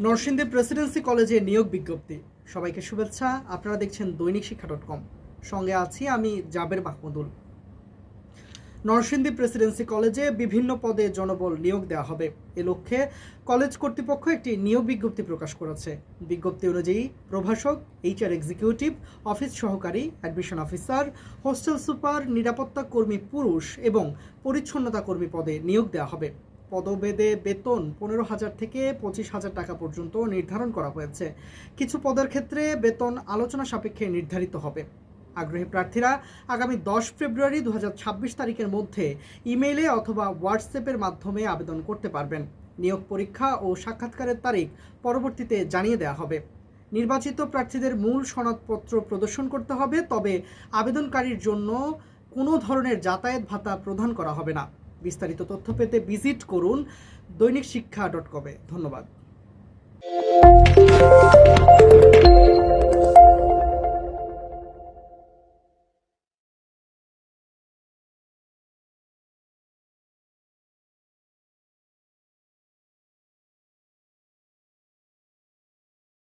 Narsingdi Presidency কলেজে নিয়োগ বিজ্ঞপ্তি। সবাইকে শুভেচ্ছা। আপনারা দেখছেন দৈনিক শিক্ষা ডট কম। সঙ্গে আছি আমি জাবের মাহমুদুল। নরসিংদী প্রেসিডেন্সি কলেজে বিভিন্ন পদে জনবল নিয়োগ দেওয়া হবে। এ লক্ষ্যে কলেজ কর্তৃপক্ষ একটি নিয়োগ বিজ্ঞপ্তি প্রকাশ করেছে। বিজ্ঞপ্তি অনুযায়ী প্রভাষক, এইচআর এক্সিকিউটিভ, অফিস সহকারী, অ্যাডমিশন অফিসার, হোস্টেল সুপার, নিরাপত্তা কর্মী পুরুষ এবং পরিচ্ছন্নতা কর্মী পদে নিয়োগ দেওয়া হবে। পদভেদে বেতন পনেরো হাজার থেকে পঁচিশ হাজার টাকা পর্যন্ত নির্ধারণ করা হয়েছে। কিছু পদের ক্ষেত্রে বেতন আলোচনা সাপেক্ষে নির্ধারিত হবে। আগ্রহী প্রার্থীরা আগামী দশ ফেব্রুয়ারি দু হাজার ছাব্বিশ তারিখের মধ্যে ইমেইলে অথবা হোয়াটসঅ্যাপের মাধ্যমে আবেদন করতে পারবেন। নিয়োগ পরীক্ষা ও সাক্ষাৎকারের তারিখ পরবর্তীতে জানিয়ে দেওয়া হবে। নির্বাচিত প্রার্থীদের মূল সনদপত্র প্রদর্শন করতে হবে, তবে আবেদনকারীর জন্য কোনো ধরনের যাতায়াত ভাতা প্রদান করা হবে না। বিস্তারিত তথ্য পেতে ভিজিট করুন দৈনিক শিক্ষা ডট কমে ধন্যবাদ।